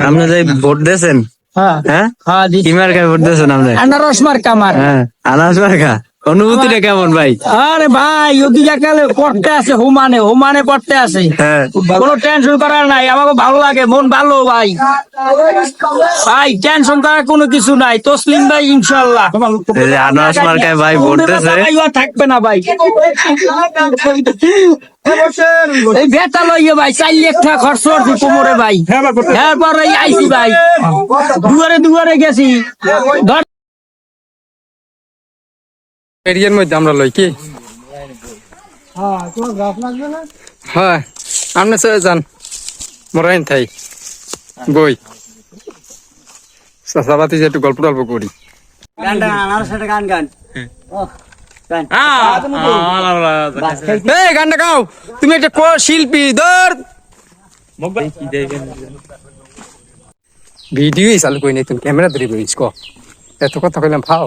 আপনি যে ভোট দিয়েছেন হ্যাঁ? হ্যাঁ হ্যাঁ কি মার্কায় ভোট দিয়েছেন আপনি? আনারস মার্কা কামার হ্যাঁ আনাস মার্কা? অনুভূতিটা কেমন ভাই? আরে ভাই ওদিকে কালে পড়তে আছে হুমানে হুমানে পড়তে আছে হ্যাঁ। কোনো টেনশন করার নাই আমাকে ভালো লাগে মন ভালো ভাই। ভাই টেনশন করার কোনো কিছু নাই তসলিম ভাই ইনশাল্লাহ মার্কায় ভাই আর থাকবে না ভাই। এই বেটা লইয়ে ভাই চার লাখ টাকা খরচ করছি কোমরে ভাই। এরপরে আইসি ভাই। দুয়ারে দুয়ারে গেছি। এরিয়ার মধ্যে আমরা লই কি হ্যাঁ আপনি চলে যান মরাইন থাই বই চাষাবাতি যে একটু গল্প টল্প করি গানটা গাও তুমি একটা ক- শিল্পী ধর ভিডিও চালু করি নাই তুমি ক্যামেরা ধরে ক এত কথা কইলাম ফাও